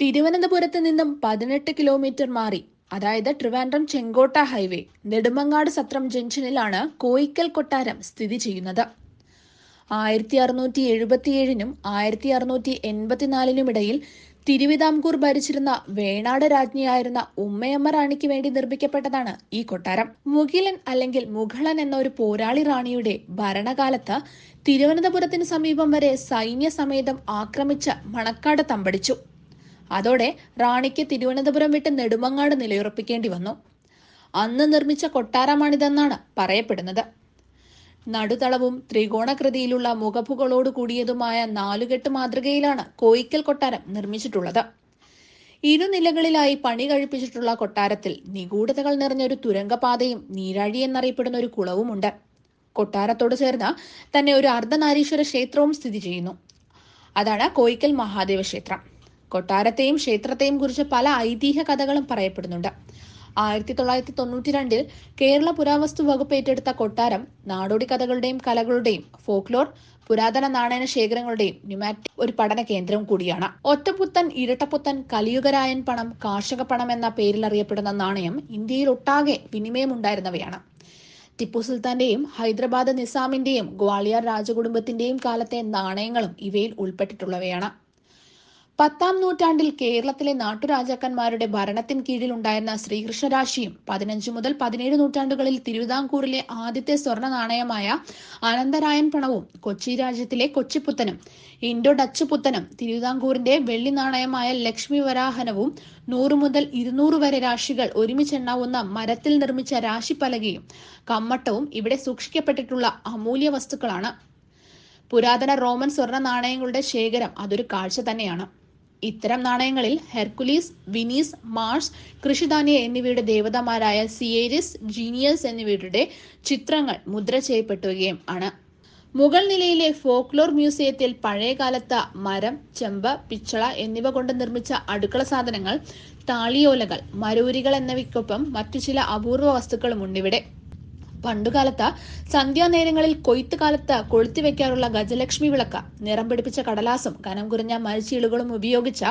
തിരുവനന്തപുരത്ത് നിന്നും പതിനെട്ട് കിലോമീറ്റർ മാറി. അതായത് ട്രിവാൻഡ്രം ചെങ്കോട്ട ഹൈവേ നെടുമങ്ങാട് സത്രം ജംഗ്ഷനിലാണ് കോയിക്കൽ കൊട്ടാരം സ്ഥിതി ചെയ്യുന്നത്. ആയിരത്തി അറുന്നൂറ്റി എഴുപത്തിയേഴിനും ആയിരത്തി അറുന്നൂറ്റി എൺപത്തിനാലിനും ഇടയിൽ തിരുവിതാംകൂർ ഭരിച്ചിരുന്ന വേണാട് രാജ്ഞിയായിരുന്ന ഉമ്മയമ്മ റാണിക്ക് വേണ്ടി നിർമ്മിക്കപ്പെട്ടതാണ് ഈ കൊട്ടാരം. മുകിലൻ അല്ലെങ്കിൽ മുഗളൻ എന്ന ഒരു പോരാളി റാണിയുടെ ഭരണകാലത്ത് തിരുവനന്തപുരത്തിന് സമീപം വരെ സൈന്യസമേതം ആക്രമിച്ച് മണക്കാട് തമ്പടിച്ചു. അതോടെ റാണിക്ക് തിരുവനന്തപുരം വിട്ട് നെടുമങ്ങാട് നിലയുറപ്പിക്കേണ്ടി വന്നു. അന്ന് നിർമ്മിച്ച കൊട്ടാരമാണിതെന്നാണ് പറയപ്പെടുന്നത്. നടുതളവും ത്രികോണകൃതിയിലുള്ള മുഖപ്പുകളോട് കൂടിയതുമായ നാലുകെട്ട് മാതൃകയിലാണ് കോയിക്കൽ കൊട്ടാരം നിർമ്മിച്ചിട്ടുള്ളത്. ഇരുനിലകളിലായി പണി കഴിപ്പിച്ചിട്ടുള്ള കൊട്ടാരത്തിൽ നിഗൂഢതകൾ നിറഞ്ഞൊരു തുരങ്കപാതയും നീരാഴി എന്നറിയപ്പെടുന്ന ഒരു കുളവുമുണ്ട്. കൊട്ടാരത്തോട് ചേർന്ന് തന്നെ ഒരു അർദ്ധനാരീശ്വര ക്ഷേത്രവും സ്ഥിതി ചെയ്യുന്നു. അതാണ് കോയിക്കൽ മഹാദേവ ക്ഷേത്രം. കൊട്ടാരത്തെയും ക്ഷേത്രത്തെയും കുറിച്ച് പല ഐതിഹ്യ കഥകളും പറയപ്പെടുന്നുണ്ട്. ആയിരത്തി തൊള്ളായിരത്തി തൊണ്ണൂറ്റി രണ്ടിൽ കേരള പുരാവസ്തു വകുപ്പ് ഏറ്റെടുത്ത കൊട്ടാരം നാടോടി കഥകളുടെയും കലകളുടെയും ഫോക്ലോർ പുരാതന നാണയ ശേഖരങ്ങളുടെയും ന്യൂമാറ്റിക് ഒരു പഠന കേന്ദ്രവും കൂടിയാണ്. ഒറ്റപ്പുത്തൻ ഇരട്ടപ്പുത്തൻ കലിയുഗരായൻ പണം കാർഷിക പണം എന്ന പേരിൽ അറിയപ്പെടുന്ന നാണയം ഇന്ത്യയിൽ ഒട്ടാകെ വിനിമയമുണ്ടായിരുന്നവയാണ് ടിപ്പു സുൽത്താന്റെയും ഹൈദരാബാദ് നിസാമിന്റെയും ഗ്വാളിയർ രാജകുടുംബത്തിന്റെയും കാലത്തെ നാണയങ്ങളും ഇവയിൽ ഉൾപ്പെട്ടിട്ടുള്ളവയാണ്. പത്താം നൂറ്റാണ്ടിൽ കേരളത്തിലെ നാട്ടുരാജാക്കന്മാരുടെ ഭരണത്തിൻ കീഴിൽ ഉണ്ടായിരുന്ന ശ്രീകൃഷ്ണരാശിയും പതിനഞ്ച് മുതൽ പതിനേഴ് നൂറ്റാണ്ടുകളിൽ തിരുവിതാംകൂറിലെ ആദ്യത്തെ സ്വർണ നാണയമായ അനന്തരായൻ പണവും കൊച്ചി രാജ്യത്തിലെ കൊച്ചിപ്പുത്തനും ഇൻഡോ ഡച്ച് പുത്തനും തിരുവിതാംകൂറിന്റെ വെള്ളി നാണയമായ ലക്ഷ്മി വരാഹനവും നൂറ് മുതൽ ഇരുന്നൂറ് വരെ രാശികൾ ഒരുമിച്ചെണ്ണാവുന്ന മരത്തിൽ നിർമ്മിച്ച രാശിപ്പലകയും കമ്മട്ടവും ഇവിടെ സൂക്ഷിക്കപ്പെട്ടിട്ടുള്ള അമൂല്യ വസ്തുക്കളാണ്. പുരാതന റോമൻ സ്വർണ നാണയങ്ങളുടെ ശേഖരം അതൊരു കാഴ്ച തന്നെയാണ്. ഇത്തരം നാണയങ്ങളിൽ ഹെർക്കുലീസ് വിനീസ് മാർസ് കൃഷിധാന്യ എന്നിവയുടെ ദേവതമാരായ സിയേരിസ് ജീനിയസ് എന്നിവയുടെ ചിത്രങ്ങൾ മുദ്ര ചെയ്യപ്പെട്ടുകയും ആണ്. മുഗൾ നിലയിലെ ഫോക്ലോർ മ്യൂസിയത്തിൽ പഴയകാലത്ത് മരം ചെമ്പ് പിച്ചള എന്നിവ കൊണ്ട് നിർമ്മിച്ച അടുക്കള സാധനങ്ങൾ താളിയോലകൾ മരൂരികൾ എന്നിവയ്ക്കൊപ്പം മറ്റു ചില അപൂർവ വസ്തുക്കളും ഉണ്ടിവിടെ പണ്ടുകാലത്ത് സന്ധ്യാനേരങ്ങളിൽ കൊയ്ത്ത് കാലത്ത് കൊളുത്തിവെക്കാറുള്ള ഗജലക്ഷ്മി വിളക്ക് നിറം പിടിപ്പിച്ച കടലാസും കനം കുറഞ്ഞ മരച്ചീളുകളും ഉപയോഗിച്ച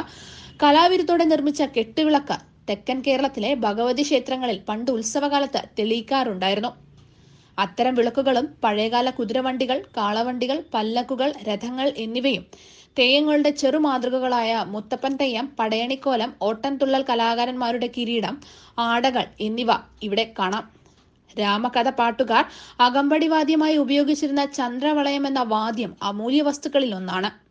കലാവിരുത്തോടെ നിർമ്മിച്ച കെട്ടുവിളക്ക് തെക്കൻ കേരളത്തിലെ ഭഗവതി ക്ഷേത്രങ്ങളിൽ പണ്ട് ഉത്സവകാലത്ത് തെളിയിക്കാറുണ്ടായിരുന്നു. അത്തരം വിളക്കുകളും പഴയകാല കുതിരവണ്ടികൾ കാളവണ്ടികൾ പല്ലക്കുകൾ രഥങ്ങൾ എന്നിവയും തെയ്യങ്ങളുടെ ചെറുമാതൃകകളായ മുത്തപ്പൻ തെയ്യം പടയണിക്കോലം ഓട്ടൻതുള്ളൽ കലാകാരന്മാരുടെ കിരീടം ആടകൾ എന്നിവ ഇവിടെ കാണാം. രാമകഥ പാട്ടുകാർ അകമ്പടി വാദ്യമായി ഉപയോഗിച്ചിരുന്ന ചന്ദ്രവളയം എന്ന വാദ്യം അമൂല്യ വസ്തുക്കളിൽ ഒന്നാണ്.